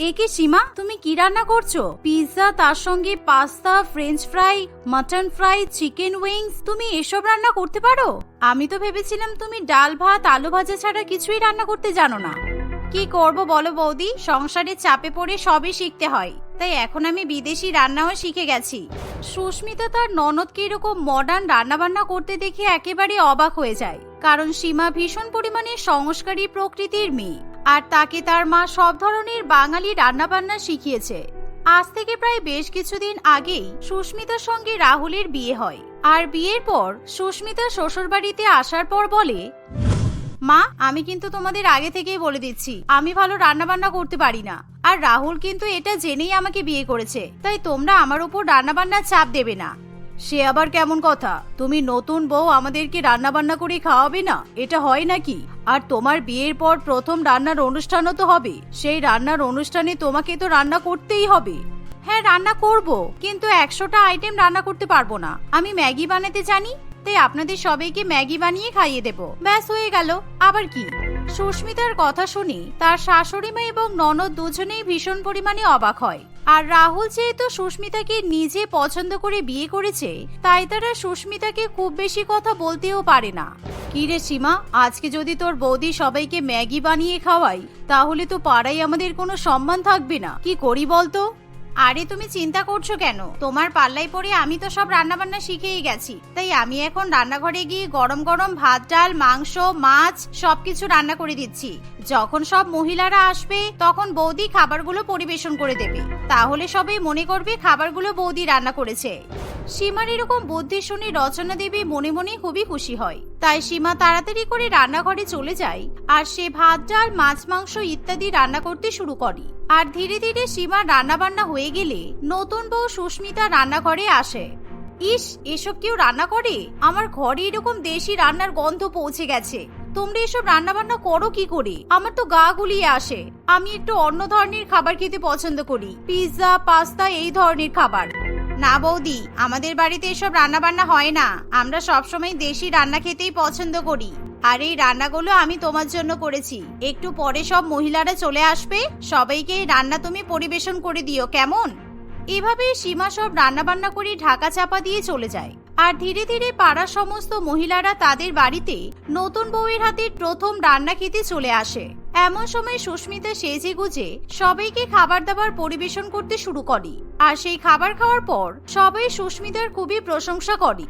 এ কি সীমা, তুমি কি রান্না করছ? পিৎজা, তার সঙ্গে pasta, french fry, mutton fry, chicken wings, তুমি এসব রান্না করতে পারো? আমি তো ভেবেছিলাম তুমি ডাল ভাত, আলু ভাজা ছাড়া কিছুই রান্না করতে জানো না। কি করব বলো বৌদি? সংসারে চাপে পড়ে সবই শিখতে হয়। তাই এখন আমি বিদেশি রান্নাও শিখে গেছি। সুস্মিতা তার ননদকে এরকম মডার্ন রান্নাবান্না করতে দেখে একেবারে অবাক হয়ে যায়। কারণ সীমা ভীষণ পরিমাণে সংস্কারী প্রকৃতির মেয়ে। আর তাকে তার মা সব ধরনের বাঙালি রান্নাবান্না শিখিয়েছে। আজ থেকে প্রায় বেশ কিছুদিন আগেই সুস্মিতার সঙ্গে রাহুলের বিয়ে হয়। আর বিয়ের পর সুস্মিতা শ্বশুরবাড়িতে আসার পর বলে, মা, আমি কিন্তু তোমাদের আগে থেকেই বলে দিচ্ছি, আমি ভালো রান্নাবান্না করতে পারি না। আর রাহুল কিন্তু এটা জেনেই আমাকে বিয়ে করেছে, তাই তোমরা আমার উপর রান্না বান্নার চাপ দেবে না। সে আবার কেমন কথা? তুমি নতুন বউ আমাদেরকে রান্না বান্না করে খাওয়াবে না? এটা হয় নাকি? আর তোমার বিয়ের পর প্রথম রান্নার অনুষ্ঠানও তো হবে। সেই রান্নার অনুষ্ঠানে তোমাকে তো রান্না করতেই হবে। হ্যাঁ রান্না করব, কিন্তু একশোটা আইটেম রান্না করতে পারব না। আমি ম্যাগি বানাতে জানি তাই আপনাদের সবাইকে ম্যাগি বানিয়ে খাইয়ে দেব। ব্যাস, হয়ে গেল। আবার কি? সুস্মিতার কথা শুনি তার শাশুড়ি মা এবং ননদ দুজনেই ভীষণ পরিমাণে অবাক হয়। আর রাহুল যেহেতু সুস্মিতাকে নিজে পছন্দ করে বিয়ে করেছে, তাই তারা সুস্মিতাকে খুব বেশি কথা বলতেও পারে না। কি রে সীমা, আজকে যদি তোর বৌদি সবাইকে ম্যাগি বানিয়ে খাওয়াই তাহলে তো পাড়ায় আমাদের কোনো সম্মান থাকবে না। কি করি বলতো? আরে তুমি চিন্তা করছ কেন? তোমার পাল্লাই পড়ে আমি তো সব রান্না বান্না শিখেই গেছি। তাই আমি এখন রান্নাঘরে গিয়ে গরম গরম ভাত, ডাল, মাংস, মাছ সবকিছু রান্না করে দিচ্ছি। যখন সব মহিলারা আসবে, তখন বৌদি খাবারগুলো পরিবেশন করে দেবে। তাহলে সবাই মনে করবে খাবারগুলো বৌদি রান্না করেছে। সীমার এরকম বুদ্ধি শুনে রচনা দেবী মনে মনে খুবই খুশি হয়। তাই সীমা তাড়াতাড়ি করে রান্নাঘরে চলে যায় আর সে ভাত, ডাল, মাছ, মাংস ইত্যাদি রান্না করতে শুরু করে। আর ধীরে ধীরে সীমা রান্না বান্না হয়ে গেলে নতুন বউ সুস্মিতা রান্নাঘরে আসে। ইস, এসব কেউ রান্না করে? আমার ঘরে এরকম দেশি রান্নার গন্ধ পৌঁছে গেছে। তোমরা এসব রান্না বান্না করো কি করে? আমার তো গা গুলিয়ে আসে। আমি একটু অন্য ধরনের খাবার খেতে পছন্দ করি। পিৎজা, পাস্তা, এই ধরনের খাবার। না বৌদি, আমাদের বাড়িতে এসব রান্না বান্না হয় না। আমরা সবসময় দেশি রান্না খেতেই পছন্দ করি। আর এই রান্নাগুলো আমি তোমার জন্য করেছি। একটু পরে সব মহিলারা চলে আসবে। সবাইকে এই রান্না তুমি পরিবেশন করে দিও, কেমন? এভাবে সীমা সব রান্না বান্না করে ঢাকা চাপা দিয়ে চলে যায়। আর ধীরে ধীরে পাড়া সমস্ত মহিলারা তাদের বাড়িতে নতুন বউয়ের হাতে প্রথম রান্না খেতে চলে আসে। এমন সময় সুস্মিতা সেজে গুজে সবাইকে খাবার দাবার পরিবেশন করতে শুরু করে। আর সেই খাবার খাওয়ার পর সবাই সুস্মিতার খুবই প্রশংসা করে।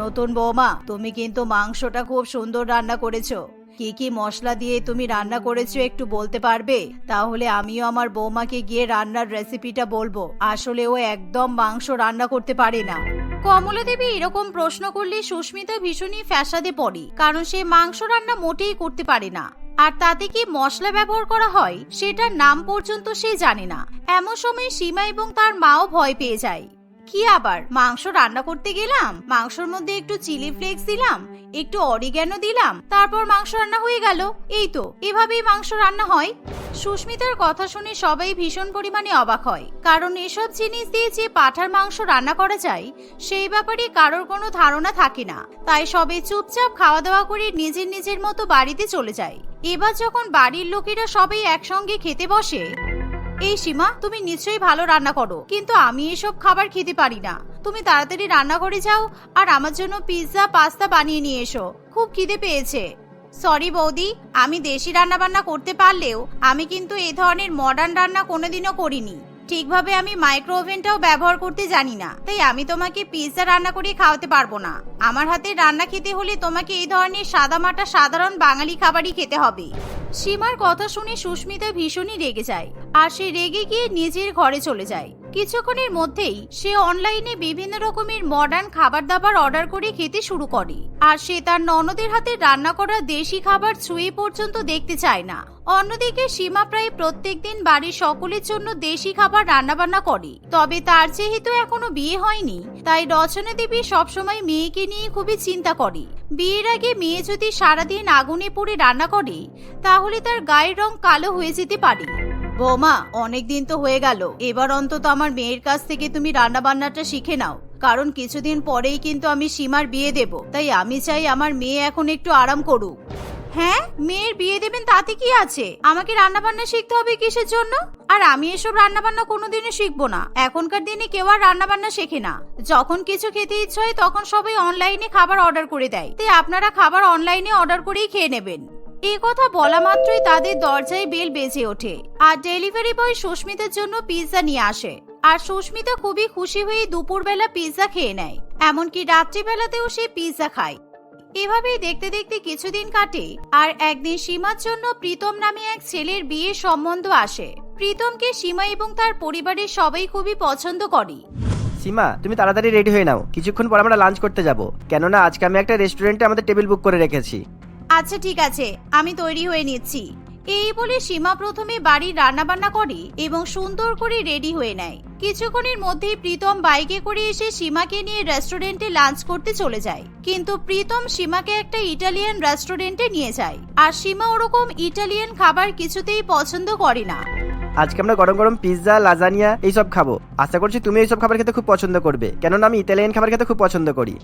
নতুন বৌমা, তুমি কিন্তু মাংসটা খুব সুন্দর রান্না করেছ। কি কি মশলা দিয়ে তুমি রান্না করেছ একটু বলতে পারবে? তাহলে আমিও আমার বৌমাকে গিয়ে রান্নার রেসিপিটা বলব। আসলে ও একদম মাংস রান্না করতে পারে না। কমলা দেবী এরকম প্রশ্ন করলে সুস্মিতা ভীষণই ফ্যাসাদে পড়ে, কারণ সে মাংস রান্না মোটেই করতে পারে না। আর তাতে কি মশলা ব্যবহার করা হয়, সেটার নাম পর্যন্ত সে জানে না। এমন সময় সীমা এবং তার মাও ভয় পেয়ে যায়। কি আবার? মাংস রান্না করতে গেলাম, মাংসর মধ্যে একটু চিলি ফ্লেক্স দিলাম, একটু অরিগ্যানো দিলাম, তারপর মাংস রান্না হয়ে গেল। এই তো, এভাবেই মাংস রান্না হয়। সুস্মিতার কথা শুনে সবাই ভীষণ পরিমাণে অবাক হয়, কারণ এসব জিনিস দিয়ে যে পাঠার মাংস রান্না করা যায়, সেই ব্যাপারে কারোর কোনো ধারণা থাকে না। তাই সবাই চুপচাপ খাওয়া দাওয়া করে নিজের নিজের মতো বাড়িতে চলে যায়। এবার যখন বাড়ির লোকেরা সবাই একসঙ্গে খেতে বসে এই সীমা, তুমি নিশ্চয়ই ভালো রান্না করো, কিন্তু আমি এসব খাবার খেতে পারি না। তুমি তাড়াতাড়ি রান্নাঘরে যাও আর আমার জন্য পিৎজা, পাস্তা বানিয়ে নিয়ে এসো। খুব খিদে পেয়েছে। সরি বৌদি, আমি দেশি রান্না বান্না করতে পারলেও আমি কিন্তু এই ধরনের মডার্ন রান্না কোনোদিনও করিনি। ঠিকভাবে আমি মাইক্রো ওভেনটাও ব্যবহার করতে জানি না, তাই আমি তোমাকে পিৎজা রান্না করে খাওয়াতে পারব না। আমার হাতে রান্না খেতে হলে তোমাকে এই ধরনের সাদামাটা সাধারণ বাঙালি খাবারই খেতে হবে। সীমার কথা শুনে সুস্মিতা ভীষণই রেগে যায়, আর সে রেগে গিয়ে নিজের ঘরে চলে যায়। কিছুক্ষণের মধ্যেই সে অনলাইনে বিভিন্ন রকমের মডার্ন খাবার দাবার অর্ডার করে খেতে শুরু করে, আর সে তার ননদের হাতে রান্না করা দেশি খাবার ছুঁয়ে পর্যন্ত দেখতে চায় না। অন্যদিকে সীমা প্রায় প্রত্যেক দিন বাড়ির সকলের জন্য দেশি খাবার রান্নাবান্না করে, তবে তার যেহেতু এখনও বিয়ে হয়নি, তাই রচনা দেবী সবসময় মেয়েকে নিয়ে খুবই চিন্তা করে। বিয়ের আগে মেয়ে যদি সারাদিন আগুনে পড়ে রান্না করে, তাহলে তার গায়ের রং কালো হয়ে যেতে পারে। বৌমা, অনেকদিন তো হয়ে গেল। এবার অন্তত আমার মেয়ের কাছ থেকে তুমি রান্না বান্নাটা শিখে নাও। কারণ কিছুদিন পরেই কিন্তু আমি সীমার বিয়ে দেব। তাই আমি চাই আমার মেয়ে এখন একটু আরাম করুক। হ্যাঁ? মেয়ের বিয়ে দেবেন তাতে কি আছে? আমাকে রান্না বান্না শিখতে হবে কিসের জন্য? আর আমি এসব রান্না বান্না কোনোদিনও শিখব না। এখনকার দিনে কেউ আর রান্না বান্না শেখে না। যখন কিছু খেতে ইচ্ছে হয় তখন সবাই অনলাইনে খাবার অর্ডার করে দেয়। তাই আপনারা খাবার অনলাইনে অর্ডার করেই খেয়ে নেবেন। এই কথা বলা মাত্রই তাদের দরজায় বেল বেজে ওঠে, আর ডেলিভারি বয় সুস্মিতার জন্য পিৎজা নিয়ে আসে, আর সুস্মিতা খুবই খুশি হয়ে দুপুরবেলা পিৎজা খেয়ে নেয়, এমনকি রাত্রিবেলাতেও সে পিৎজা খায়। এভাবেই দেখতে দেখতে কিছুদিন কাটে, আর একদিন সীমার জন্য প্রীতম নামে এক ছেলের বিয়ের সম্বন্ধ আসে। প্রীতমকে সীমা এবং তার পরিবারের সবাই খুবই পছন্দ করে। সীমা, তুমি তাড়াতাড়ি রেডি হয়ে নাও, কিছুক্ষণ পর আমরা লাঞ্চ করতে যাব। কেননা আজকে আমি একটা রেস্টুরেন্টে আমাদের টেবিল বুক করে রেখেছি। আচ্ছা ঠিক আছে, আমি তৈরি হয়ে নিচ্ছি। এই বলে সীমা প্রথমে বাড়ির রান্নাবান্না করে এবং সুন্দর করে রেডি হয়ে নেয়। কিছুক্ষণের মধ্যেই প্রীতম বাইকে করে এসে সীমাকে নিয়ে রেস্টুরেন্টে লাঞ্চ করতে চলে যায়। কিন্তু প্রীতম সীমাকে একটা ইটালিয়ান রেস্টুরেন্টে নিয়ে যায়। আর সীমা ওরকম ইটালিয়ান খাবার কিছুতেই পছন্দ করে না। আজকে আমরা গরম গরম পিৎজা লাজানিয়া এইসব খাব। আশা করছি তুমি এইসব খাবার খেতে খুব পছন্দ করবে। কেননা আমি ইতালিয়ান খাবার খেতে খুব পছন্দ করি।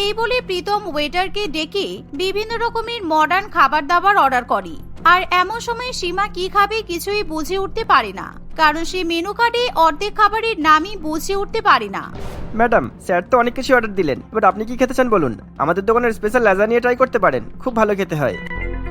এই বলে প্রীতম ওয়েটারকে ডেকে বিভিন্ন রকমের মডার্ন খাবার দাবার অর্ডার করে। আর এমন সময় সীমা কি খাবে কিছুই বুঝে উঠতে পারে না। কারণ সে মেনু কার্ডে অর্ধেক খাবারের নামই বুঝে উঠতে পারে না। ম্যাডাম স্যার তো অনেক কিছু অর্ডার দিলেন। এবার আপনি কি খেতে চান বলুন? আমাদের দোকানের স্পেশাল লাজানিয়া ট্রাই করতে পারেন। খুব ভালো খেতে হয়।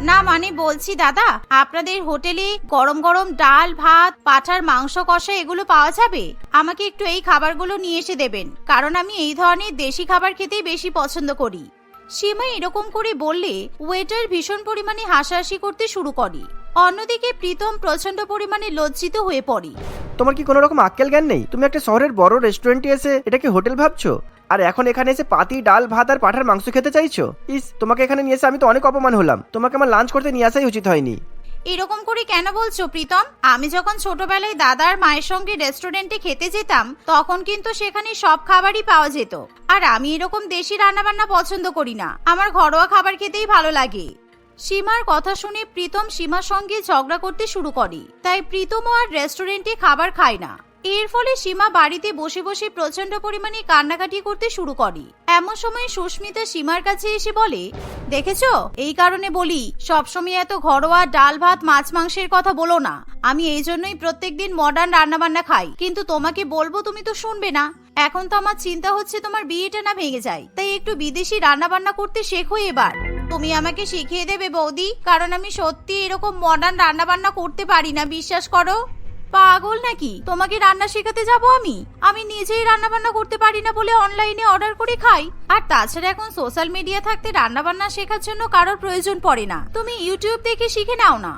না মানে বলছি, দাদা, আপনাদের হোটেলে গরম গরম ডাল, ভাত, পাঠার মাংস কষা এগুলো পাওয়া যাবে? আমাকে একটু এই খাবারগুলো নিয়ে এসে দেবেন, কারণ আমি এই ধরনের দেশি খাবার খেতেই বেশি পছন্দ করি। সীমা এরকম করে বললে, ওয়েটার ভীষণ পরিমাণে হাসাহাসি করতে শুরু করে। অন্যদিকে প্রীতম প্রচণ্ড পরিমাণে লজ্জিত হয়ে পড়ে। তোমার কি কোনো রকম আক্কেল জ্ঞান নেই? তুমি একটা শহরের বড় রেস্টুরেন্টে এসে এটাকে হোটেল ভাবছ? আর এখন এখানে এসে পাতি, ডাল, ভাত আর পাঠার মাংস খেতে চাইছো? ইস, তোমাকে এখানে নিয়ে এসে আমি তো অনেক অপমান হলাম। তোমাকে আমার লাঞ্চ করতে নিয়ে আসাই উচিত হয়নি। এরকম করে কেন বলছো, প্রীতম? আমি যখন ছোটবেলায় দাদার মায়ের সঙ্গে রেস্টুরেন্টে খেতে যেতাম, তখন কিন্তু সেখানে সব খাবারই পাওয়া যেত। আর আমি এরকম দেশি রান্নাবান্না পছন্দ করি না। আমার ঘরোয়া খাবার খেতেই ভালো লাগে। সীমার কথা শুনে প্রীতম সীমার সঙ্গে ঝগড়া করতে শুরু করে। তাই প্রীতমও আর রেস্টুরেন্টে খাবার খায় না। এর ফলে সীমা বাড়িতে বসে বসে প্রচণ্ড পরিমাণে কান্নাকাটি করতে শুরু করে। এমন সময় সুস্মিতা সীমার কাছে এসে বলে, দেখেছ? এই কারণে বলি, সবসময় এত ঘরোয়া ডাল ভাত মাছ মাংসের কথা বলো না। আমি এই জন্যই প্রত্যেকদিন মডার্ন রান্নাবান্না খাই। কিন্তু তোমাকে বলব তুমি তো শুনবে না। এখন তো আমার চিন্তা হচ্ছে তোমার বিয়েটা না ভেঙে যায়। তাই একটু বিদেশি রান্নাবান্না করতে শেখো এবার। তুমি আমাকে শিখিয়ে দেবে বৌদি, কারণ আমি সত্যি এরকম মডার্ন রান্নাবান্না করতে পারি না, বিশ্বাস করো? পাগল নাকি? তোমাকে রান্না শেখাতে যাব আমি? আমি নিজেই রান্না বান্না করতে পারি না বলে অনলাইনে অর্ডার করে খাই। আর তাছাড়া এখন সোশ্যাল মিডিয়া থাকতে রান্না বান্না শেখার জন্য কারোর প্রয়োজন পড়ে না। তুমি ইউটিউব দেখে শিখে নাও না।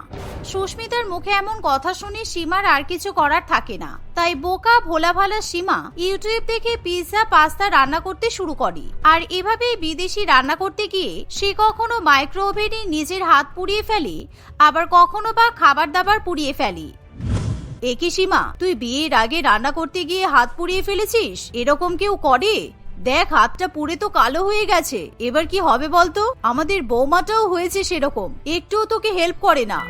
সুস্মিতার মুখে এমন কথা শুনে সীমার আর কিছু করার থাকে না। তাই বোকা ভোলা ভালা সীমা ইউটিউব দেখে পিৎজা পাস্তা রান্না করতে শুরু করে। আর এভাবেই বিদেশি রান্না করতে গিয়ে সে কখনো মাইক্রো ওভেনে নিজের হাত পুড়িয়ে ফেলে, আবার কখনো বা খাবার দাবার পুড়িয়ে ফেলে। একই সীমা? তুই বিয়ের আগে রান্না করতে গিয়ে হাত পুড়িয়ে ফেলেছিস? এরকম কেউ করে? দেখ, হাতটা পুড়ে তো কালো হয়ে গেছে। এবার কি হবে বলতো? আমাদের বৌমাটাও হয়েছে সেরকম। একটুও তোকে হেল্প করে না।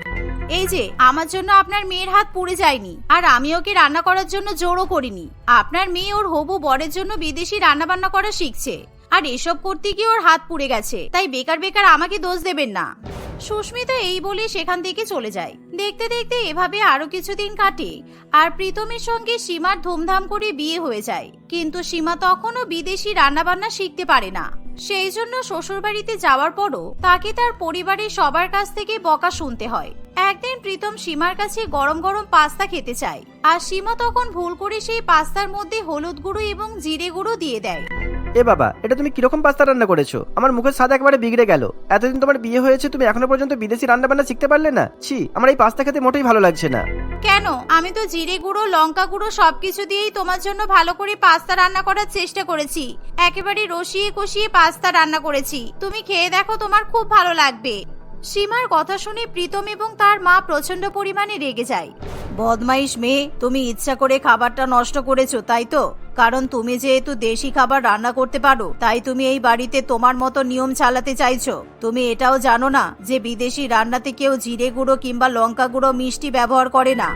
এই যে, আমার জন্য আপনার মেয়ের হাত পুড়ে যায়নি। আর আমি ওকে রান্না করার জন্য জোরও করিনি। আপনার মেয়ে ওর হবু বরের জন্য বিদেশি রান্না বান্না করা শিখছে। আর এসব করতে গিয়ে ওর হাত পুড়ে গেছে। তাই বেকার বেকার আমাকে দোষ দেবেন না। সুস্মিতা এই বলে সেখান থেকে চলে যায়। দেখতে দেখতে এভাবে আরও কিছুদিন কাটে আর প্রীতমের সঙ্গে সীমার ধুমধাম করে বিয়ে হয়ে যায়। কিন্তু সীমা তখনও বিদেশি রান্নাবান্না শিখতে পারে না। সেই জন্য শ্বশুরবাড়িতে যাওয়ার পরও তাকে তার পরিবারের সবার কাছ থেকে বকা শুনতে হয়। একদিন প্রীতম সীমার কাছে গরম গরম পাস্তা খেতে চায় আর সীমা তখন ভুল করে সেই পাস্তার মধ্যে হলুদ গুঁড়ো এবং জিরে গুঁড়ো দিয়ে দেয়। এ বাবা, এটা তুমি কীরকম পাস্তা রান্না করেছ? আমার মুখের স্বাদ একবারে বিগড়ে গেল। এতদিন তোমার বিয়ে হয়েছে, তুমি এখনও পর্যন্ত বিদেশি রান্না বান্না শিখতে পারলে না? ছি, আমার এই পাস্তা খেতে মোটেই ভালো লাগছে না। কেন? আমি তো জিরে গুঁড়ো, লঙ্কা গুঁড়ো সবকিছু দিয়েই তোমার জন্য ভালো করে পাস্তা রান্না করার চেষ্টা করেছি। একেবারে রসিয়ে কষিয়ে পাস্তা রান্না করেছি। তুমি খেয়ে দেখো তোমার খুব ভালো লাগবে। সীমার কথা শুনে প্রীতম এবং তার মা প্রচণ্ড পরিমাণে রেগে যায়। বদমাইশ মেয়ে, তুমি ইচ্ছা করে খাবারটা নষ্ট করেছ, তাই তো? কারণ তুমি যেহেতু দেশি খাবার রান্না করতে পারো, তাই তুমি এই বাড়িতে তোমার মতো নিয়ম চালাতে চাইছো। তুমি এটাও জানো না যে বিদেশি রান্নাতে কেউ জিরে গুঁড়ো কিংবা লঙ্কা গুঁড়ো মিষ্টি ব্যবহার করে না।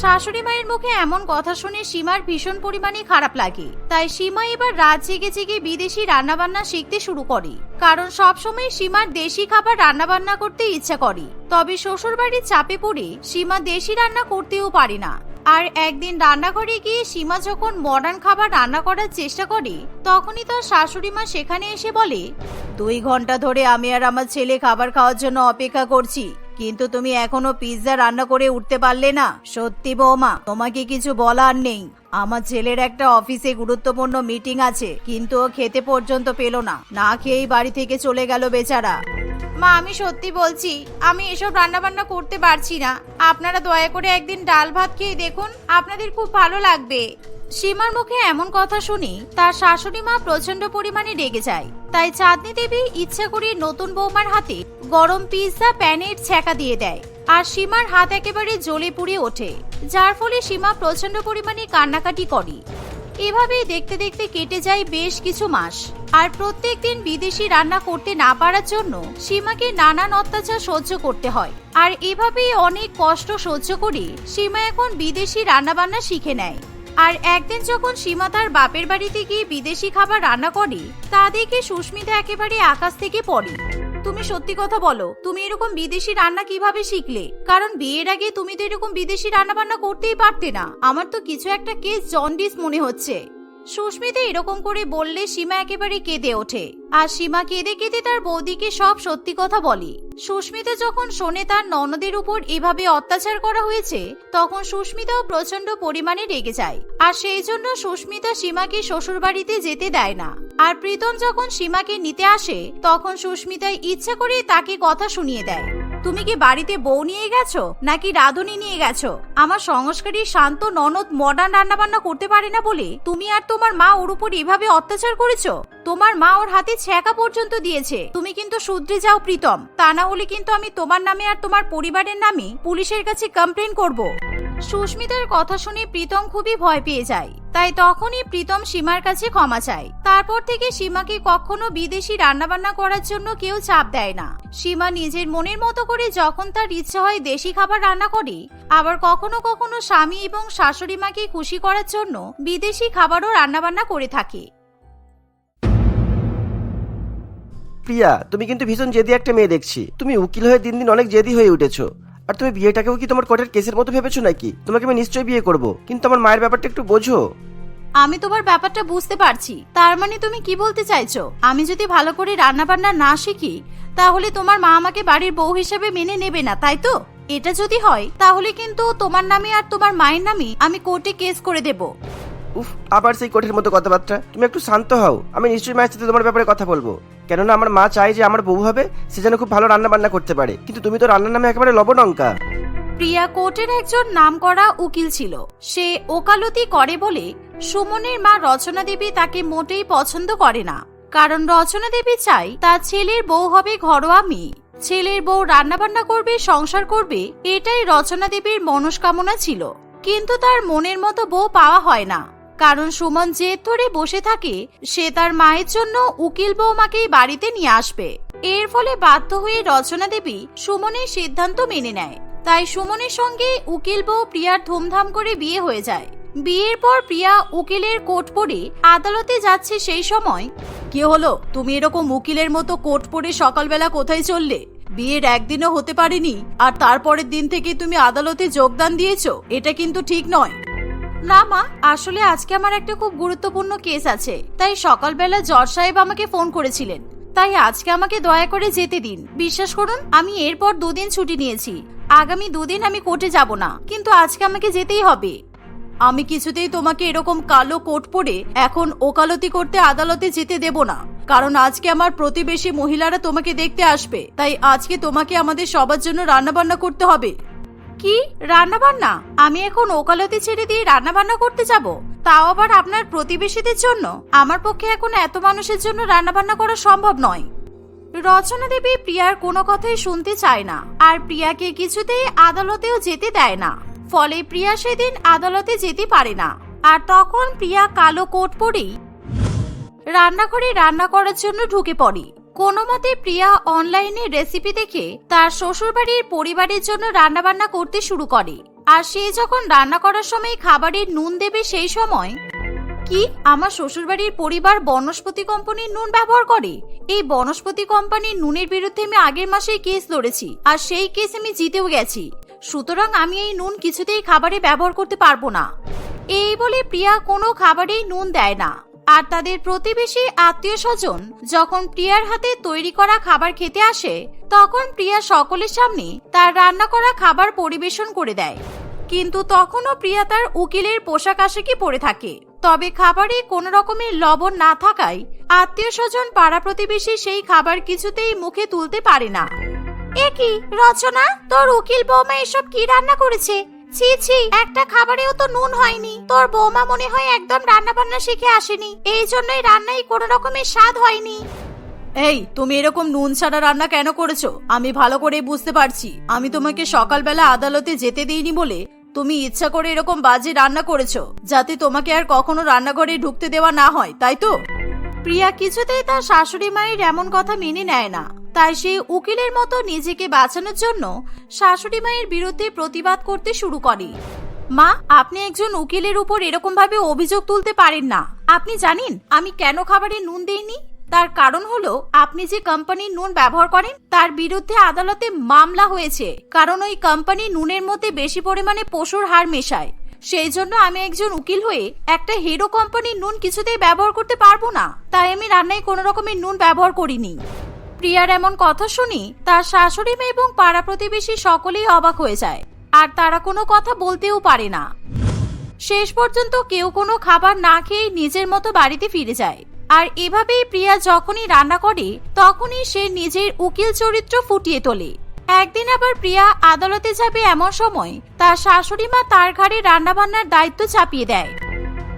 শাশুড়ি মায়ের মুখে এমন কথা শুনে সীমার ভীষণ পরিমাণে খারাপ লাগে। তাই সীমা এবার রাত জেগে জেগে বিদেশি রান্নাবান্না শিখতে শুরু করে। কারণ সবসময় সীমার দেশি খাবার রান্নাবান্না করতে ইচ্ছা করে। তবে শ্বশুরবাড়ির চাপে পড়ে সীমা দেশি রান্না করতেও পারে না। আর একদিন রান্নাঘরে গিয়ে সীমা যখন মডার্ন খাবার রান্না করার চেষ্টা করে, তখনই তার শাশুড়ি মা সেখানে এসে বলে, দুই ঘণ্টা ধরে আমি আর আমার ছেলে খাবার খাওয়ার জন্য অপেক্ষা করছি, কিন্তু তুমি এখনও পিৎজা রান্না করে উঠতে পারলে না। সত্যি বৌমা, তোমাকে কিছু বলার নেই। আমার ছেলের একটা অফিসে গুরুত্বপূর্ণ মিটিং আছে, কিন্তু ও খেতে পর্যন্ত পেল না। না খেয়েই বাড়ি থেকে চলে গেল বেচারা। মা, আমি সত্যি বলছি, আমি এসব রান্না বান্না করতে পারছি না। আপনারা দয়া করে একদিন ডাল ভাত খেয়ে দেখুন, আপনাদের খুব ভালো লাগবে। সীমার মুখে এমন কথা শুনি, তার শাশুড়ি মা প্রচণ্ড পরিমাণে রেগে যায়। তাই চাঁদনি দেবী ইচ্ছা করে নতুন বৌমার হাতে গরম পিৎজা, প্যানের ছ্যাঁকা দিয়ে দেয় আর সীমার হাত একেবারে জ্বলে পুড়ে ওঠে, যার ফলে সীমা প্রচণ্ড পরিমাণে কান্নাকাটি করে। এভাবেই দেখতে দেখতে কেটে যায় বেশ কিছু মাস। আর প্রত্যেক দিন বিদেশি রান্না করতে না পারার জন্য সীমাকে নানান অত্যাচার সহ্য করতে হয়। আর এভাবেই অনেক কষ্ট সহ্য করে সীমা এখন বিদেশি রান্নাবান্না শিখে নেয়। আর একদিন যখন সীমা তার বাপের বাড়িতে গিয়ে বিদেশি খাবার রান্না করে, তা দেখে সুস্মিতা একেবারে আকাশ থেকে পড়ে। তুমি সত্যি কথা বলো, তুমি এরকম বিদেশি রান্না কীভাবে শিখলে? কারণ বিয়ের আগে তুমি তো এরকম বিদেশি রান্না বান্না করতেই পারতে না। আমার তো কিছু একটা কেস জন্ডিস মনে হচ্ছে। সুস্মিতা এরকম করে বললে সীমা একেবারে কেঁদে ওঠে। আর সীমা কেঁদে কেঁদে তার বৌদিকে সব সত্যি কথা বলে। সুস্মিতা যখন শোনে তার ননদের উপর এভাবে অত্যাচার করা হয়েছে, তখন সুস্মিতাও প্রচণ্ড পরিমাণে রেগে যায়। আর সেই জন্য সুস্মিতা সীমাকে শ্বশুরবাড়িতে যেতে দেয় না। আর প্রীতম যখন সীমাকে নিতে আসে, তখন সুস্মিতা ইচ্ছা করে তাকে কথা শুনিয়ে দেয়। তুমি কি বাড়িতে বউ নিয়ে গেছো, নাকি রাধুনি নিয়ে গেছো? আমার সংস্কারী শান্ত ননদ মডার্ন রান্নাবান্না করতে পারে না বলে তুমি আর তোমার মা ওর উপর এভাবে অত্যাচার করেছ? তোমার মা ওর হাতে ছ্যাঁকা পর্যন্ত দিয়েছে। তুমি কিন্তু শুধরে যাও, প্রীতম। তা না হলে কিন্তু আমি তোমার নামে আর তোমার পরিবারের নামে পুলিশের কাছে কমপ্লেন করব। সুস্মিতার কথা শুনে প্রীতম খুবই ভয় পেয়ে যায়। তাই তখনই প্রীতম সীমার কাছে ক্ষমা চায়। তারপর থেকে সীমাকে কখনো বিদেশি রান্নাবান্না করার জন্য কেউ চাপ দেয় না। সীমা নিজের মনের মতো করে যখন তার ইচ্ছা হয় দেশি খাবার রান্না করে, আবার কখনো কখনো স্বামী এবং শাশুড়ি মাকে খুশি করার জন্য বিদেশি খাবারও রান্নাবান্না করে থাকে। প্রিয়া তুমি কিন্তু ভীষণ জেদি একটা মেয়ে দেখছি। তুমি উকিল হয়ে দিন দিন অনেক জেদি হয়ে উঠেছো। আর তুমি বিয়েটাকেও কি তোমার কোর্টের কেসের মতো ভেবেছো নাকি? তোমাকে আমি নিশ্চয়ই বিয়ে করব। কিন্তু আমার মায়ের ব্যাপারটা একটু বোঝো। আমি তোমার ব্যাপারটা বুঝতে পারছি। তার মানে তুমি কি বলতে চাইছো? আমি যদি ভালো করে রান্না বান্না না শিখি তাহলে তোমার মা আমাকে বাড়ির বউ হিসেবে মেনে নেবে না তাই তো? এটা যদি হয় তাহলে কিন্তু তোমার নামে আর তোমার মায়ের নামে আমি কোর্টে কেস করে দেব। উফ আবার সেই কোর্টের মতো কথাবার্তা। তুমি একটু শান্ত হও। আমি নিশ্চয়ই মায়ের সাথে তোমার ব্যাপারে কথা বলব। কেননা আমার মা চায় যে আমার বউ হবে, সে যেন খুব ভালো রান্না বান্না করতে পারে। কিন্তু তুমি তো রান্নার নামে একেবারে লবণঙ্কা। প্রিয়া কোর্টের একজন নামকরা উকিল ছিল। সে ওকালতি করে বলে, সুমনের মা রচনা দেবী তাকে মোটেই পছন্দ করে না। কারণ রচনা দেবী চাই তার ছেলের বউ হবে ঘরোয়া মেয়ে। ছেলের বউ রান্নাবান্না করবে, সংসার করবে, এটাই রচনা দেবীর মনস্কামনা ছিল। কিন্তু তার মনের মতো বউ পাওয়া হয় না। কারণ সুমন জেদ ধরে বসে থাকে, সে তার মায়ের জন্য উকিল বৌমাকেই বাড়িতে নিয়ে আসবে। এর ফলে বাধ্য হয়ে রচনা দেবী সুমনের সিদ্ধান্ত মেনে নেয়। তাই সুমনের সঙ্গে উকিল বউ প্রিয়ার ধুমধাম করে বিয়ে হয়ে যায়। বিয়ের পর প্রিয়া উকিলের কোট পরে আদালতে যাচ্ছে সেই সময়, কি হলো? তুমি এরকম উকিলের মতো কোট পরে সকালবেলা কোথায় চললে? বিয়ের একদিনও হতে পারেনি, আর তারপরের দিন থেকে তুমি আদালতে যোগদান দিয়েছ, এটা কিন্তু ঠিক নয়। না মা, আসলে আজকে আমার একটা খুব গুরুত্বপূর্ণ কেস আছে। তাই সকালবেলা জজ সাহেব আমাকে ফোন করেছিলেন। তাই আজকে আমাকে দয়া করে যেতে দিন। বিশ্বাস করুন, আমি এরপর দুদিন ছুটি নিয়েছি। আগামী দুদিন আমি কোর্টে যাব না, কিন্তু আজকে আমাকে যেতেই হবে। আমি কিছুতেই তোমাকে এরকম কালো কোট পরে এখন ওকালতি করতে আদালতে যেতে দেব না। কারণ আজকে আমার প্রতিবেশী মহিলারা তোমাকে দেখতে আসবে। তাই আজকে তোমাকে আমাদের সবার জন্য রান্নাবান্না করতে হবে। কি? রান্না বান্না আমি এখন ওকালতি ছেড়ে দিয়ে রান্না বান্না করতে যাব। তাও আবার আপনার প্রতিবেশীদের জন্য? আমার পক্ষে এখন এত মানুষের জন্য রান্না বান্না করা সম্ভব নয়। রচনা দেবী প্রিয়ার কোনো কথাই শুনতে চায় না। আর প্রিয়াকে কিছুতেই আদালতেও যেতে দেয় না। ফলে প্রিয়া সেদিন আদালতে যেতে পারে না। আর তখন প্রিয়া কালো কোট পরেই রান্নাঘরে রান্না করার জন্য ঢুকে পড়ে। কোনো মতে প্রিয়া অনলাইনে রেসিপি দেখে তার শ্বশুরবাড়ির পরিবারের জন্য রান্নাবান্না করতে শুরু করে। আর সে যখন রান্না করার সময় খাবারের নুন দেবে সেই সময়, কি আমার শ্বশুরবাড়ির পরিবার বনস্পতি কোম্পানির নুন ব্যবহার করে? এই বনস্পতি কোম্পানির নুনের বিরুদ্ধে আমি আগের মাসেই কেস লড়েছি, আর সেই কেস আমি জিতেও গেছি। সুতরাং আমি এই নুন কিছুতেই খাবারে ব্যবহার করতে পারব না। এই বলে প্রিয়া কোনো খাবারেই নুন দেয় না। আর তাদের প্রতিবেশী আত্মীয় স্বজন যখন প্রিয়ার হাতে তৈরি করা খাবার খেতে আসে, তখন প্রিয়া সকলের সামনে তার রান্না করা খাবার পরিবেশন করে দেয়। কিন্তু তখনও প্রিয়া তার উকিলের পোশাক আশাকই পরে থাকে। তবে খাবারে কোনো রকমের লবণ না থাকায় আত্মীয় স্বজন পাড়া প্রতিবেশী সেই খাবার কিছুতেই মুখে তুলতে পারে না। এ কি রচনা? তোর উকিল বৌমা এসব কি রান্না করেছে? ছি ছি, একটা খাবারেও তো নুন হয়নি। তোর বৌমা মনে হয় একদম রান্না বান্না শিখে আসেনি। এই জন্যই রান্নায় কোনো রকমের স্বাদ হয়নি। এই, তুমি এরকম নুন ছাড়া রান্না কেন করেছ? আমি ভালো করে বুঝতে পারছি। আমি তোমাকে সকালবেলা আদালতে যেতে দিইনি বলে তুমি ইচ্ছা করে এরকম বাজে রান্না করেছ, যাতে তোমাকে আর কখনো রান্নাঘরে ঢুকতে দেওয়া না হয়, তাই তো? প্রিয়া কিছুতেই তার শাশুড়ি মায়ের এমন কথা মেনে নেয় না। তাই সে উকিলের মতো নিজেকে বাঁচানোর জন্য শাশুড়ি মায়ের বিরুদ্ধে প্রতিবাদ করতে শুরু করে। মা, আপনি একজন উকিলের উপর এরকম ভাবে অভিযোগ তুলতে পারেন না। আপনি জানেন, আমি কেন খাবারে নুন দেইনি? তার কারণ হলো, আপনি যে কোম্পানির নুন ব্যবহার করেন, তার বিরুদ্ধে আদালতে মামলা হয়েছে। কারণ ওই কোম্পানি নুনের মধ্যে বেশি পরিমাণে পশুর হার মেশায়। সেই জন্য আমি একজন উকিল হয়ে একটা হিরো কোম্পানির নুন কিছুতেই ব্যবহার করতে পারব না। তাই আমি রান্নায় কোনো রকমের নুন ব্যবহার করিনি। প্রিয়ার এমন কথা শুনি তার শাশুড়ি মেয়ে এবং পাড়া প্রতিবেশী সকলেই অবাক হয়ে যায়। আর তারা কোনো কথা বলতেও পারে না। শেষ পর্যন্ত কেউ কোনো খাবার না খেয়ে নিজের মতো বাড়িতে ফিরে যায়। আর এভাবেই প্রিয়া যখনই রান্না করে, তখনই সে নিজের উকিল চরিত্র ফুটিয়ে তোলে। একদিন আবার প্রিয়া আদালতে যাবে এমন সময়। তার শাশুড়ি মা তার ঘাড়ে রান্নাবান্নার দায়িত্ব চাপিয়ে দেয়।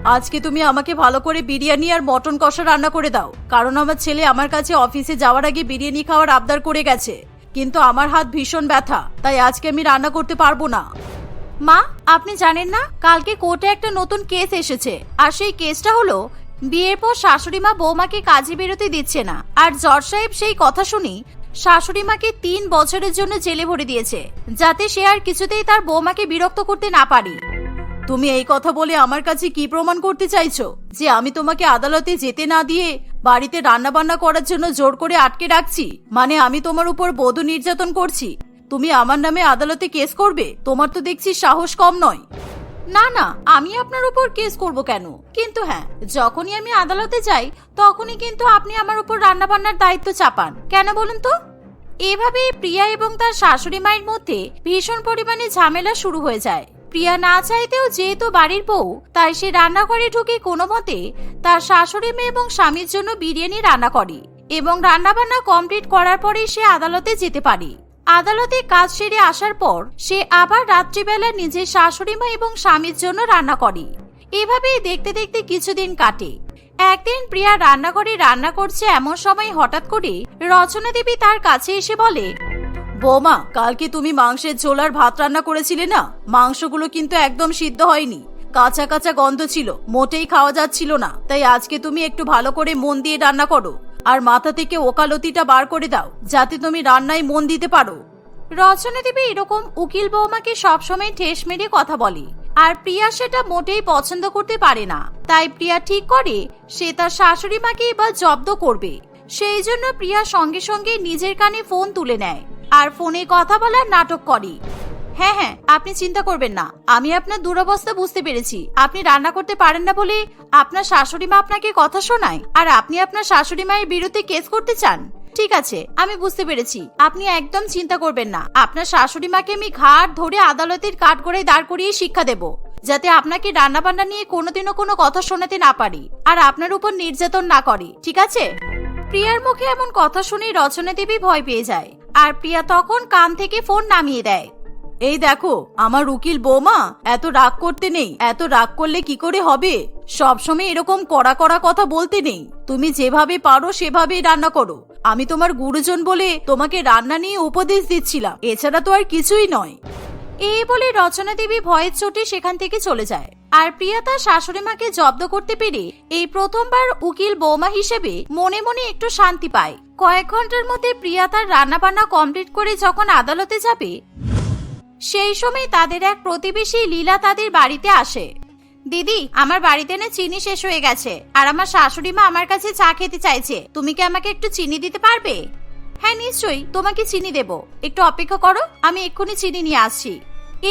আজকে তুমি আমাকে ভালো করে বিরিয়ানি আর মটন কষা রান্না করে দাও। কারণ আমার ছেলে আমার কাছে অফিসে যাওয়ার আগে বিরিয়ানি খাওয়ার আবদার করে গেছে। কিন্তু আমার হাত ভীষণ ব্যথা, তাই আজকে আমি রান্না করতে পারব না। মা, আপনি জানেন না, কালকে কোর্টে একটা নতুন কেস এসেছে। আর সেই কেসটা হলো, বিয়ের পর শাশুড়ি মা বৌমাকে কাজে বেরোতে দিচ্ছে না। আর জজ সাহেব সেই কথা শুনি শাশুড়ি মাকে তিন বছরের জন্য জেলে ভরে দিয়েছে, যাতে সে আর কিছুতেই তার বৌমাকে বিরক্ত করতে না পারি। তুমি এই কথা বলে আমার কাছে কি প্রমাণ করতে চাইছো? যে আমি তোমাকে আদালতে যেতে না দিয়ে বাড়িতে রান্না বান্না করার জন্য জোর করে আটকে রাখছি? মানে আমি তোমার উপর বধূ নির্যাতন করছি। তুমি আমার নামে আদালতে কেস করবে? তোমার তো দেখছি সাহস কম নয়। না না, আমি আপনার উপর কেস করব কেন? কিন্তু হ্যাঁ যখনই আমি আদালতে যাই, তখনই কিন্তু আপনি আমার উপর রান্না বান্নার দায়িত্ব চাপান। কেন বলুন তো? এভাবে প্রিয়া এবং তার শাশুড়ি মায়ের মধ্যে ভীষণ পরিমাণে ঝামেলা শুরু হয়ে যায়। প্রিয়া না চাইতেও যেহেতু বাড়ির বউ, তাই সে রান্নাঘরে ঢুকে কোনো মতে তার শাশুড়ি মেয়ে এবং স্বামীর জন্য বিরিয়ানি রান্না করে এবং রান্নাবান্না কমপ্লিট করার পরেই সে আদালতে যেতে পারে। আদালতে কাজ সেরে আসার পর সে আবার রাত্রিবেলা নিজের শাশুড়ি মা এবং স্বামীর জন্য রান্না করে। এভাবেই দেখতে দেখতে কিছুদিন কাটে। একদিন প্রিয়া রান্নাঘরে রান্না করছে এমন সময় হঠাৎ করে রচনা দেবী তার কাছে এসে বলে, বৌমা, কালকে তুমি মাংসের ঝোল আর ভাত রান্না করেছিলে না? মাংসগুলো কিন্তু একদম সিদ্ধ হয়নি। কাঁচা কাঁচা গন্ধ ছিল, মোটেই খাওয়া যাচ্ছিল না। তাই আজকে তুমি একটু ভালো করে মন দিয়ে রান্না করো। আর মাথা থেকে ওকালতিটা বার করে দাও, যাতে তুমি রান্নায় মন দিতে পারো। রচনা দেবী এরকম উকিল বৌমাকে সবসময় ঠেস মেরে কথা বলে, আর প্রিয়া সেটা মোটেই পছন্দ করতে পারে না। তাই প্রিয়া ঠিক করে, সে তার শাশুড়ি মাকে এবার জব্দ করবে। সেই জন্য প্রিয়া সঙ্গে সঙ্গে নিজের কানে ফোন তুলে নেয়, আর ফোনে কথা বলার নাটক করে। হ্যাঁ হ্যাঁ আপনি চিন্তা করবেন না। আমি আপনার দুরবস্থা বুঝতে পেরেছি। আপনি রান্না করতে পারেন না বলে আপনার শাশুড়ি মা আপনাকে কথা শোনায়। আর আপনি আপনার শাশুড়ি মায়ের বিরুদ্ধে কেস করতে চান? ঠিক আছে, আমি বুঝতে পেরেছি। আপনি একদম চিন্তা করবেন না। আপনার শাশুড়ি মাকে আমি ঘাট ধরে আদালতের কাঠগড়ায় দাঁড় করিয়ে শিক্ষা দেব, যাতে আপনাকে রান্না বান্না নিয়ে কোনোদিনও কোনো কথা শোনাতে না পারি আর আপনার উপর নির্যাতন না করে। ঠিক আছে? প্রিয়ার মুখে এমন কথা শুনে রচনা দেবী ভয় পেয়ে যায়। আর প্রিয়া তখন কান থেকে ফোন নামিয়ে দেয়। এই দেখো, আমার উকিল বৌমা, এত রাগ করতে নেই, এত রাগ করলে কি করে হবে? সবসময় এরকম কড়া কড়া কথা বলতে নেই। তুমি যেভাবে পারো সেভাবেই রান্না করো। আমি তোমার গুরুজন বলে তোমাকে রান্না নিয়ে উপদেশ দিচ্ছিলাম। এছাড়া তো আর কিছুই নয়। এই বলে রচনা দেবী ভয়ের চোটে সেখান থেকে চলে যায়। আর প্রিয়া তার শাশুড়ি মাকে জব্দ করতে পেরে এই প্রথমবার উকিল বৌমা হিসেবে মনে মনে একটু শান্তি পায়। কয়েক ঘণ্টার মধ্যে প্রিয়া তার রান্না বান্না কমপ্লিট করে যখন আদালতে যাবে সেই সময় তাদের এক প্রতিবেশী লীলা তাদের বাড়িতে আসে। দিদি, আমার বাড়িতে না চিনি শেষ হয়ে গেছে, আর আমার শাশুড়ি মা আমার কাছে চা খেতে চাইছে। তুমি কি আমাকে একটু চিনি দিতে পারবে? হ্যাঁ নিশ্চয়ই, তোমাকে চিনি দেব। একটু অপেক্ষা করো, আমি এক্ষুনি চিনি নিয়ে আসছি।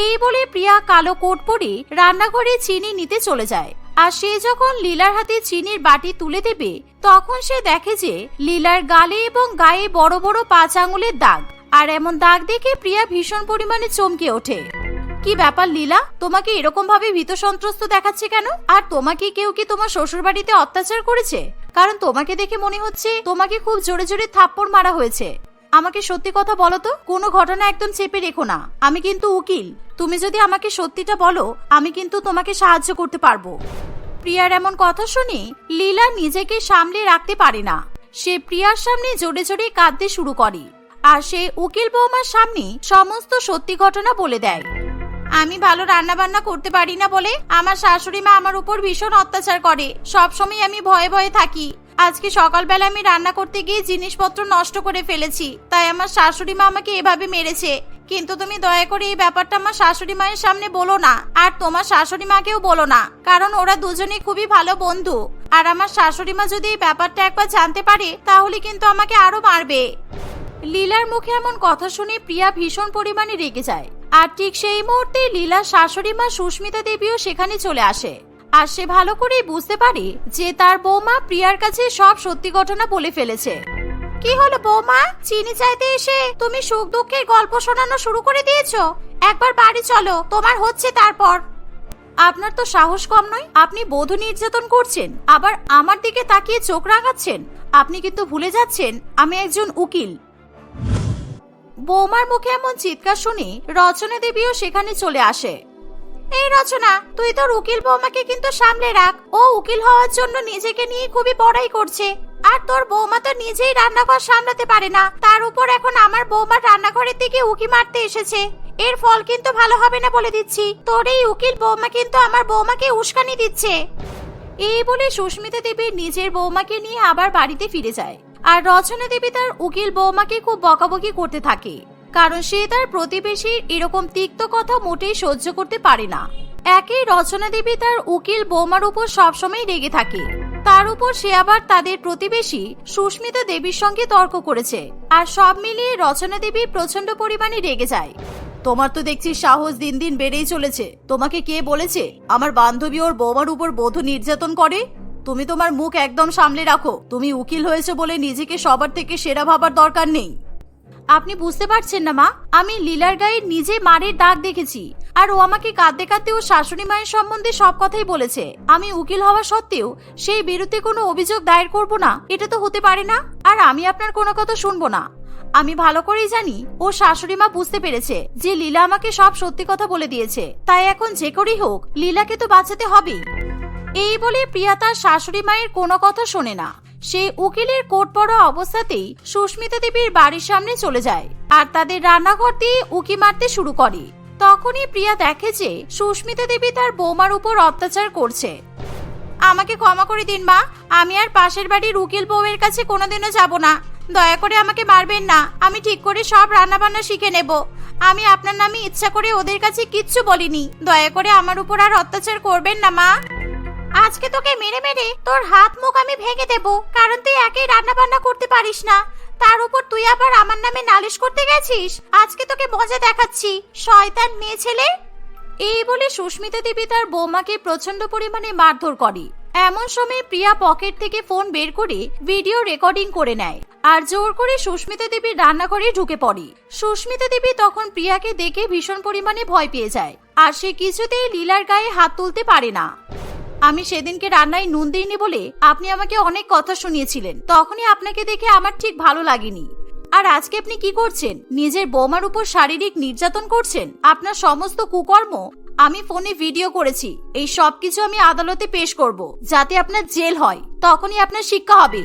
এই বলে প্রিয়া কালো কোট পরে রান্নাঘরে চিনি নিতে চলে যায়। আর সে যখন লীলার হাতে চিনির বাটি তুলে দেবে, তখন সে দেখে যে লীলার গালে এবং গায়ে বড় বড় পাঁচ আঙুলের দাগ। আর এমন দাগ দেখে প্রিয়া ভীষণ পরিমাণে চমকে ওঠে। কি ব্যাপার লীলা? তোমাকে এরকম ভাবে ভীত সন্ত্রস্ত দেখাচ্ছে কেন? আর তোমাকে কেউ কি তোমার শ্বশুর বাড়িতে অত্যাচার করেছে? কারণ তোমাকে দেখে মনে হচ্ছে তোমাকে খুব জোরে জোরে থাপ্পড় মারা হয়েছে। আমাকে সত্যি কথা বলো তো, কোনো ঘটনা একদম চেপে রেখো না। আমি কিন্তু উকিল। তুমি যদি আমাকে সত্যিটা বলো, আমি কিন্তু তোমাকে সাহায্য করতে পারব। প্রিয়ার এমন কথা শুনে লীলা নিজেকে সামলে রাখতে পারে না। সে প্রিয়ার সামনে জোরে জোরে কাঁদতে শুরু করে। আর সে উকিল বৌমার সামনে সমস্ত সত্যি ঘটনা বলে দেয়। আমি ভালো রান্না বান্না করতে পারি না বলে আমার শাশুড়ি মা আমার উপর ভীষণ অত্যাচার করে। সব সময় আমি ভয়ে ভয়ে থাকি। আজকে সকালবেলা আমি রান্না করতে গিয়ে জিনিসপত্র নষ্ট করে ফেলেছি। তাই আমার শাশুড়ি মা আমাকে এভাবে মেরেছে। কিন্তু তুমি দয়া করে এই ব্যাপারটা আমার শাশুড়ি মায়ের সামনে বলো না। আর তোমার শাশুড়ি মাকেও বলো না। কারণ ওরা দুজনেই খুবই ভালো বন্ধু। আর আমার শাশুড়ি মা যদি এই ব্যাপারটা একবার জানতে পারে, তাহলে কিন্তু আমাকে আরও মারবে। লীলার মুখে এমন কথা শুনে প্রিয়া ভীষণ পরিমাণে রেগে যায়। আর ঠিক সেই মুহূর্তে লীলার শাশুড়ি মা সুস্মিতা দেবীও সেখানে চলে আসে। আর সে ভালো করেই বুঝতে পারে যে তার বৌমা প্রিয়ার কাছে সব সত্যি ঘটনা বলে ফেলেছে। কি হলো বৌমা? চিনি চাইতে এসে তুমি সুখ দুঃখের গল্প শোনানো শুরু করে দিয়েছ? একবার বাড়ি চলো, তোমার হচ্ছে তারপর। আপনার তো সাহস কম নয়, আপনি বধূ নির্যাতন করছেন, আবার আমার দিকে তাকিয়ে চোখ রাঙাচ্ছেন। আপনি কিন্তু ভুলে যাচ্ছেন, আমি একজন উকিল। বৌমার মুখে এমন চিৎকার শুনি রচনা দেবীও সেখানে চলে আসে। এই রচনা, তুই তোর উকিল বৌমাকে কিন্তু সামলে রাখ। ও উকিল হওয়ার জন্য নিজেকে নিয়ে খুবই বড়াই করছে। আর তোর বৌমা তো নিজেই রান্নাঘর সামলাতে পারে না। তার উপর এখন আমার বৌমা রান্নাঘরের দিকে উকি মারতে এসেছে। এর ফল কিন্তু ভালো হবে না বলে দিচ্ছি। তোর এই উকিল বৌমা কিন্তু আমার বৌমাকে উস্কানি দিচ্ছে। এই বলে সুস্মিতা দেবী নিজের বৌমাকে নিয়ে আবার বাড়িতে ফিরে যায়। আর রচনা দেবী তার উকিল বৌমাকে খুব বকাবকি করতে থাকে, কারণ সে তার প্রতিবেশীর এরকম তিক্ত কথা মোটেই সহ্য করতে পারে না। একই রচনা দেবী তার উকিল বৌমার উপর সবসময় রেগে থাকে। তার উপর সে আবার তাদের প্রতিবেশী সুস্মিতা দেবীর সঙ্গে তর্ক করেছে, আর সব মিলিয়ে রচনা দেবী প্রচণ্ড পরিমাণে রেগে যায়। তোমার তো দেখছি সাহস দিন দিন বেড়েই চলেছে। তোমাকে কে বলেছে? আমার বান্ধবী ওর বৌমার উপর বধূ নির্যাতন করে? তুমি তোমার মুখ একদম সামলে রাখো। তুমি উকিল হয়েছে বলে নিজেকে সবার থেকে সেরা ভাবার দরকার নেই। আপনি বুঝতে পারছেন না, মা। আমি লীলার গায়ে নিজে মারের দাগ দেখেছি। আর ও আমাকে কাঁদতে কাঁদতে ও শাশুড়ি মায়ের সম্বন্ধে সব কথাই বলেছে। আমি উকিল হওয়া সত্ত্বেও সেই বিরুদ্ধে কোনো অভিযোগ দায়ের করব না, এটা তো হতে পারে না। আর আমি আপনার কোনো কথা শুনব না। আমি ভালো করেই জানি ও শাশুড়ি মা বুঝতে পেরেছে যে লীলা আমাকে সব সত্যি কথা বলে দিয়েছে। তাই এখন যে করেই হোক, লীলাকে তো বাঁচাতে হবেই এই বলে প্রিয়া তার শাশুড়ি মায়ের কোনো কথা শোনে না। সে উকিলের কোট পড়া অবস্থাতেই সুস্মিতা দেবীর বাড়ির সামনে চলে যায় আর তাদের রান্নাঘর দিয়ে উকি মারতে শুরু করে। তখনই প্রিয়া দেখে যে সুস্মিতা দেবী তার বৌমার উপর অত্যাচার করছে। আমাকে ক্ষমা করে দিন, মা। আমি আর পাশের বাড়ির উকিল বউয়ের কাছে কোনোদিনও যাব না। দয়া করে আমাকে মারবেন না। আমি ঠিক করে সব রান্না বান্না শিখে নেব। আমি আপনার নামে ইচ্ছা করে ওদের কাছে কিচ্ছু বলিনি। দয়া করে আমার উপর আর অত্যাচার করবেন না, মা। আজকে তোকে মেরে মেরে তোর হাত মুখ আমি ভেঙে দেব, কারণ তুই একেই রান্না বান্না করতে পারিস না। তার উপর তুই আবার আমার নামে নালিশ করতে গেছিস? আজকে তোকে মজা দেখাচ্ছি। শয়তান মেয়ে ছেলে? এই বলে সুস্মিতা দেবী তার বৌমাকে প্রচণ্ড পরিমাণে মারধর করে। এমন সময় প্রিয়া পকেট থেকে ফোন বের করে ভিডিও রেকর্ডিং করে নেয় আর জোর করে সুস্মিতা দেবীর রান্নাঘরে ঢুকে পড়ে। সুস্মিতা দেবী তখন প্রিয়াকে দেখে ভীষণ পরিমাণে ভয় পেয়ে যায় আর সে কিছুতেই লীলার গায়ে হাত তুলতে পারে না। আমি সেদিনকে রান্নায় নুন দিইনি বলে আপনি আমাকে অনেক কথা শুনিয়েছিলেন। তখনই আপনাকে দেখে আমার ঠিক ভালো লাগেনি। আর আজকে আপনি কি করছেন? নিজের বৌমার উপর শারীরিক নির্যাতন করছেন? আপনার সমস্ত কুকর্ম আমি ফোনে ভিডিও করেছি। এই সব কিছু আমি আদালতে পেশ করব, যাতে আপনার জেল হয়। তখনই আপনার শিক্ষা হবে।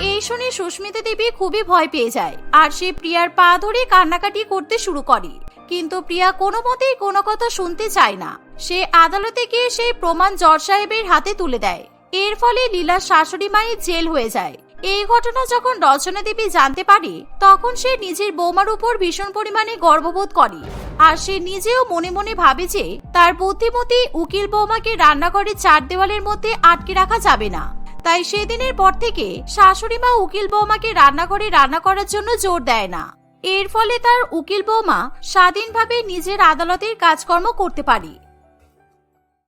এই শুনে সুস্মিতা দেবী খুবই ভয় পেয়ে যায়। আর সে প্রিয়ার পা ধরে কান্নাকাটি করতে শুরু করে। কিন্তু প্রিয়া কোনো মতেই কোনো কথা শুনতে চায় না। সে আদালতে গিয়ে সেই প্রমাণ জট সাহেবের হাতে তুলে দেয়। এর ফলে লীলার শাশুড়ি মায়ের জেল হয়ে যায়। এই ঘটনা যখন রচনা দেবী জানতে পারে, তখন সে নিজের বৌমার উপর ভীষণ পরিমাণে গর্ববোধ করে। আর সে নিজেও মনে মনে ভাবে যে, তার বুদ্ধিমতী উকিল বৌমাকে রান্নাঘরে চার দেওয়ালের মধ্যে আটকে রাখা যাবে না। তাই সেদিনের পর থেকে শাশুড়ি মা উকিল বৌমাকে রান্নাঘরে রান্না করার জন্য জোর দেয় না। এর ফলে তার উকিল বৌমা স্বাধীনভাবে নিজের আদালতের কাজকর্ম করতে পারে।